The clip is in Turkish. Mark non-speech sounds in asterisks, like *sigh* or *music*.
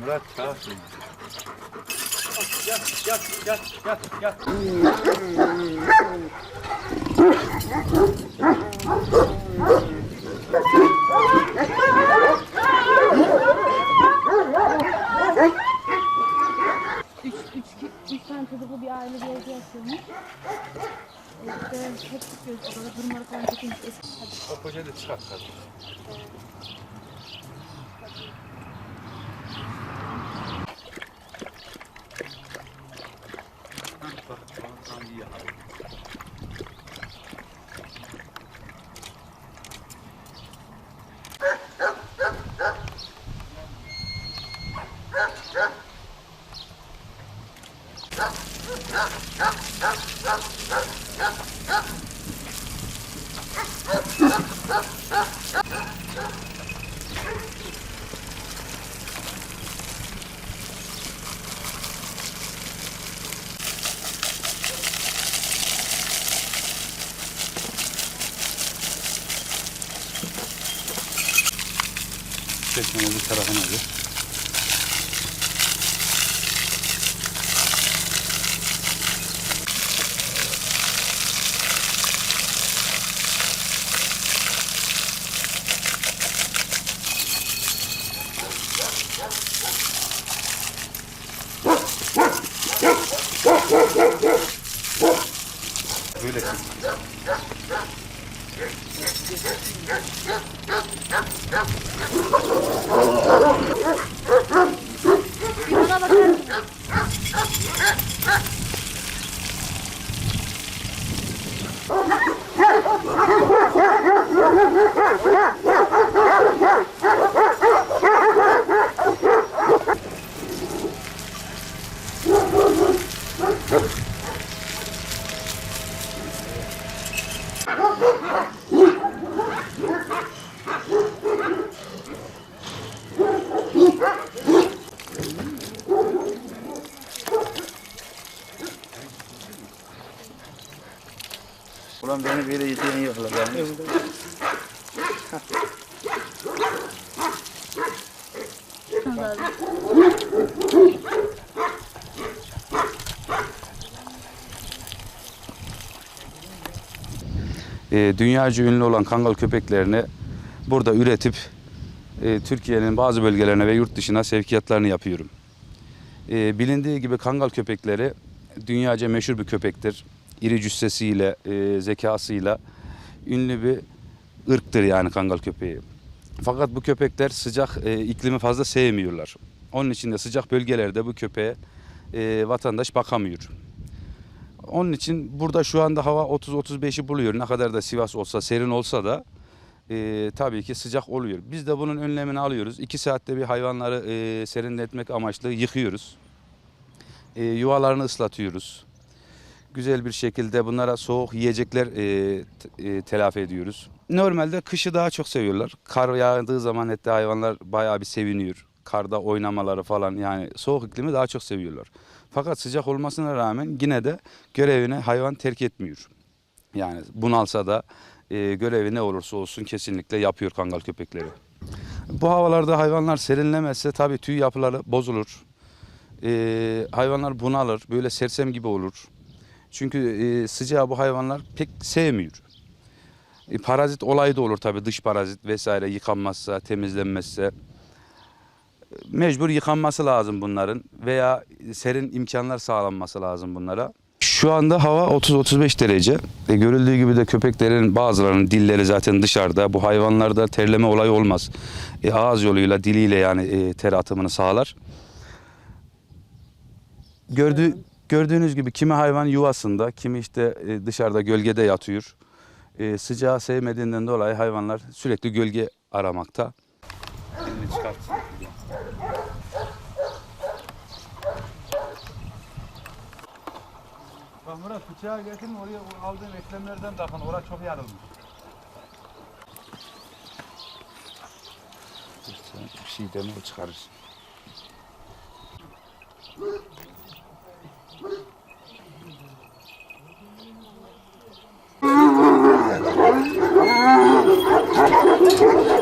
Murat sağ olsun. Yat, yat, yat, yat, yat. Üç, üç, üç tane çocuklu bir aile bir evde yaşıyormuş. İşte hep çıkıyoruz odada durumları falan. Eski O poşeti çıkart kardeşim. Çekmeni bu tarafına alır. Ulan beni böyle izleyen yok lan. Ben. E, dünyaca ünlü olan kangal köpeklerini burada üretip e, Türkiye'nin bazı bölgelerine ve yurt dışına sevkiyatlarını yapıyorum. E, bilindiği gibi kangal köpekleri dünyaca meşhur bir köpektir. İri cüssesiyle, e, zekasıyla ünlü bir ırktır yani kangal köpeği. Fakat bu köpekler sıcak e, iklimi fazla sevmiyorlar. Onun için de sıcak bölgelerde bu köpeğe e, vatandaş bakamıyor. Onun için burada şu anda hava 30-35'i buluyor. Ne kadar da Sivas olsa, serin olsa da e, tabii ki sıcak oluyor. Biz de bunun önlemini alıyoruz. 2 saatte bir hayvanları e, serinletmek amaçlı yıkıyoruz. E, yuvalarını ıslatıyoruz. Güzel bir şekilde bunlara soğuk yiyecekler e, e, telafi ediyoruz. Normalde kışı daha çok seviyorlar. Kar yağdığı zaman hatta hayvanlar bayağı bir seviniyor. Karda oynamaları falan yani soğuk iklimi daha çok seviyorlar. Fakat sıcak olmasına rağmen yine de görevini hayvan terk etmiyor. Yani bunalsa da e, görevi ne olursa olsun kesinlikle yapıyor kangal köpekleri. Bu havalarda hayvanlar serinlemezse tabii tüy yapıları bozulur. E, hayvanlar bunalır, böyle sersem gibi olur. Çünkü e, sıcağı bu hayvanlar pek sevmiyor. E, parazit olayı da olur tabii dış parazit vesaire yıkanmazsa, temizlenmezse. Mecbur yıkanması lazım bunların veya serin imkanlar sağlanması lazım bunlara. Şu anda hava 30-35 derece. E, görüldüğü gibi de köpeklerin bazılarının dilleri zaten dışarıda. Bu hayvanlarda terleme olayı olmaz. E, ağız yoluyla, diliyle yani e, ter atımını sağlar. Gördüğü, gördüğünüz gibi kimi hayvan yuvasında, kimi işte e, dışarıda gölgede yatıyor. E, sıcağı sevmediğinden dolayı hayvanlar sürekli gölge aramakta. Elini çıkartsın. Bak Murat bıçağı getirin oraya o aldığım eklemlerden takın. Orası çok yarılmış. İşte bir şey demeye çıkarır. *laughs*